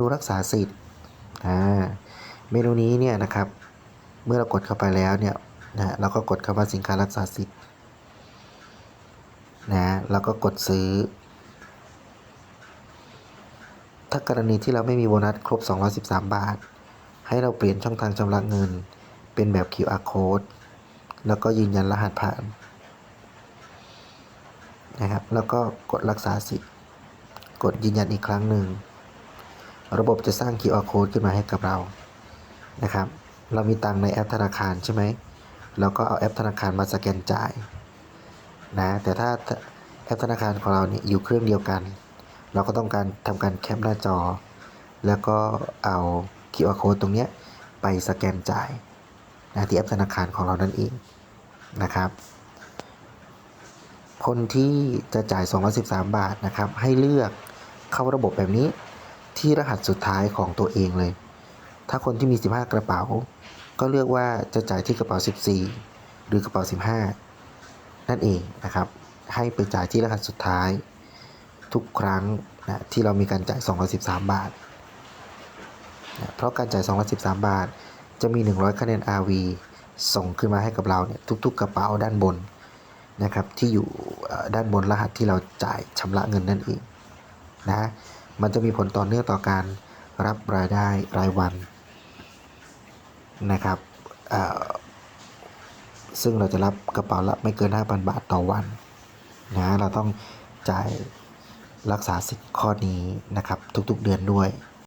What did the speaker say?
ดูรักษาสิทธิ์อ่าเมนูนี้เนี่ยนะครับ เมื่อเรากดเข้าไปแล้วเนี่ยนะเราก็กดคำว่าสินค้ารักษาสิทธิ์นะแล้วก็กดซื้อ ถ้ากรณีที่เราไม่มีโบนัสครบ 213 บาท ให้เราเปลี่ยนช่องทางชำระเงิน เป็นแบบ QR code แล้วก็ยืนยันรหัสผ่านนะครับแล้วก็กดรักษาสิทธิ์ กดยืนยันอีกครั้งหนึ่ง ระบบจะสร้าง QR code ขึ้นมาให้กับเรานะครับ เรามีตังในแอปธนาคารใช่ไหมเราก็เอาแอปธนาคารมาสแกนจ่ายนะแต่ถ้าแอปธนาคารของเราเนี่ยอยู่เครื่องเดียวกัน เราก็ต้องการทำการแคปหน้าจอ แล้วก็เอา QR code ตรงเนี้ยไปสแกนจ่ายนะที่แอปธนาคารของเรานั่นเองนะครับ คนที่จะจ่าย 213 บาทนะครับ ให้เลือกเข้าระบบแบบนี้ ที่รหัสสุดท้ายของตัวเองเลย ถ้าคนที่มี 15 กระเป๋า ก็เลือกว่าจะจ่ายที่กระเป๋า 14 หรือกระเป๋า 15 นั่นเองนะครับ ให้ไปจ่ายที่รหัสสุดท้าย ทุกครั้งนะที่เรามีการจ่าย 213 บาทนะเพราะการจ่าย 213 บาท จะมี 100 คะแนน RV ส่งขึ้นมาให้กับเราเนี่ยทุก ๆ กระเป๋าด้านบนนะครับที่อยู่ด้านบนรหัสที่เราจ่ายชำระเงินนั่นเองนะ มันจะมีผลต่อเนื่องต่อการรับรายได้รายวันนะครับซึ่งเราจะรับกระเป๋าละไม่เกิน 5,000 บาทต่อวันนะเราต้องจ่ายรักษาสิทธิ์ข้อนี้นะครับทุกๆเดือนด้วย